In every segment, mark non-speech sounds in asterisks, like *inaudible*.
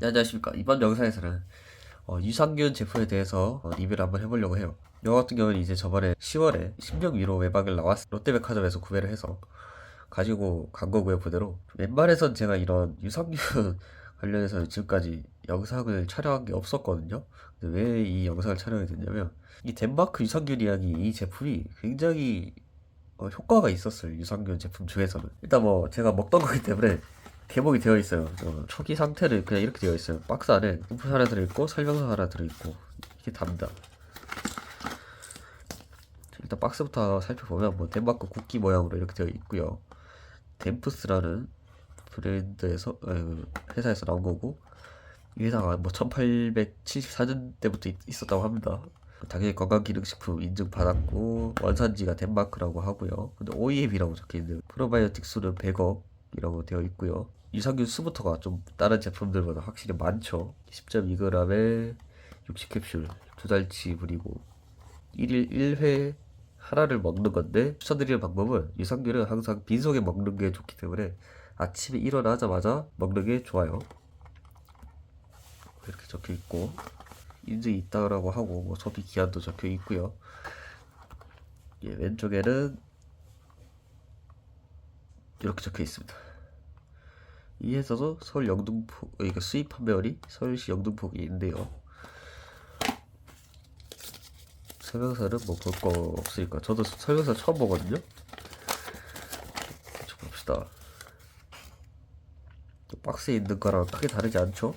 네, 안녕하십니까. 이번 영상에서는 어, 유산균 제품에 대해서 어, 리뷰를 한번 해보려고 해요. 이거 같은 경우는 이제 저번에 10월에 신병 위로 외박을 나왔 롯데백화점에서 구매를 해서 가지고 간 거고요, 그대로. 웬만해선 제가 이런 유산균 *laughs* 관련해서 지금까지 영상을 촬영한 게 없었거든요. 왜이 영상을 촬영하게 됐냐면 이 덴마크 유산균이라는 이 제품이 굉장히 어, 효과가 있었어요. 유산균 제품 중에서는. 일단 뭐 제가 먹던 거기 때문에 개봉이 되어 있어요. 어, 초기 상태를 그냥 이렇게 되어 있어요. 박스 안에 인풋 하나 들어있고 설명서 하나 들어있고 이게 답니다. 일단 박스부터 살펴보면 뭐 덴마크 국기 모양으로 이렇게 되어 있고요. 덴프스라는 브랜드에서 아니, 회사에서 나온 거고 이 회사가 뭐 1874년대부터 있, 있었다고 합니다. 당연히 건강기능식품 인증받았고 원산지가 덴마크라고 하고요. 근데 OEM이라고 적혀있는 프로바이오틱 수는 100억 이라고 되어 있고요. 유산균 수부터가 좀 다른 제품들보다 확실히 많죠. 10.2g에 60캡슐 두 달치 분이고 1일 1회 하나를 먹는 건데 추천드리는 방법은 유산균은 항상 빈속에 먹는 게 좋기 때문에 아침에 일어나자마자 먹는 게 좋아요. 이렇게 적혀 있고 인증이 있다라고 하고 뭐 소비 기한도 적혀 있고요. 예, 왼쪽에는 이렇게 적혀 있습니다. 이 회사도 서울 영등포 어, 이거 수입 판매원이 서울시 영등포에 있는데요. 설명서는 뭐 볼 거 없으니까 저도 설명서 처음 보거든요. 좀 봅시다. 또 박스에 있는 거랑 크게 다르지 않죠?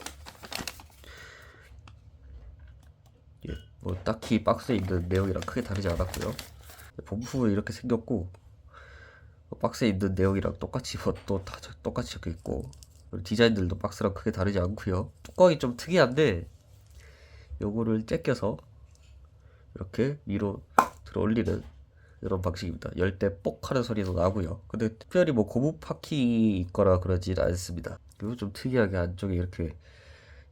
예, 뭐 딱히 박스에 있는 내용이랑 크게 다르지 않았고요. 본품은 이렇게 생겼고 뭐 박스에 있는 내용이랑 똑같이 뭐또다 똑같이 적혀 있고 디자인들도 박스랑 크게 다르지 않고요. 뚜껑이 좀 특이한데 요거를 째껴서 이렇게 위로 들어 올리는 이런 방식입니다. 열 때 뽁 하는 소리도 나고요. 근데 특별히 뭐 고무 파키 있거나 그러진 않습니다. 그리고 좀 특이하게 안쪽에 이렇게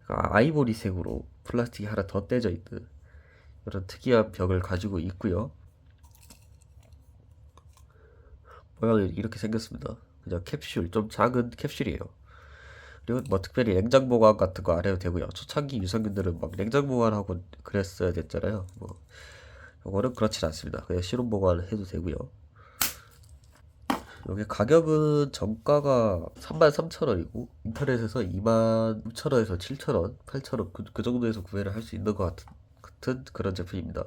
아이보리색으로 플라스틱이 하나 더 떼져 있는 이런 특이한 벽을 가지고 있고요. 모양이 이렇게 생겼습니다. 그냥 캡슐, 좀 작은 캡슐이에요. 그리고 뭐 특별히 냉장 보관 같은 거 안 해도 되고요. 초창기 유산균들은 막 냉장 보관하고 그랬어야 됐잖아요. 뭐 요거는 그렇진 않습니다. 그냥 실온 보관 해도 되고요. 여기 가격은 정가가 33,000원이고 인터넷에서 26,000원에서 7,000원, 8,000원 그, 그 정도에서 구매를 할 수 있는 것 같은, 같은 그런 제품입니다.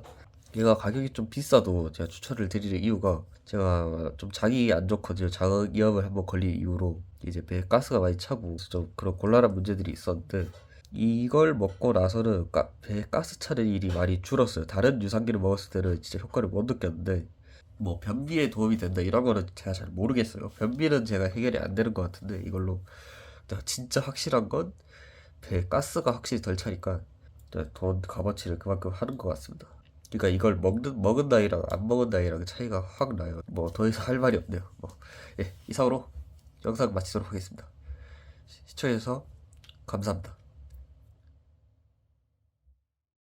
얘가 가격이 좀 비싸도 제가 추천을 드리는 이유가 제가 좀 장이 안 좋거든요. 장염을 한번 걸린 이후로 이제 배에 가스가 많이 차고 좀 그런 곤란한 문제들이 있었는데 이걸 먹고 나서는 가, 배에 가스 차는 일이 많이 줄었어요. 다른 유산균을 먹었을 때는 진짜 효과를 못 느꼈는데 뭐 변비에 도움이 된다 이런 거는 제가 잘 모르겠어요. 변비는 제가 해결이 안 되는 것 같은데 이걸로 진짜 확실한 건 배에 가스가 확실히 덜 차니까 돈 값어치를 그만큼 하는 것 같습니다. 그러니까 이걸 먹는 먹은 나이랑 안 먹은 나이랑 차이가 확 나요. 뭐 더 이상 할 말이 없네요. 뭐 예, 이상으로 영상 마치도록 하겠습니다. 시- 시청해주셔서 감사합니다.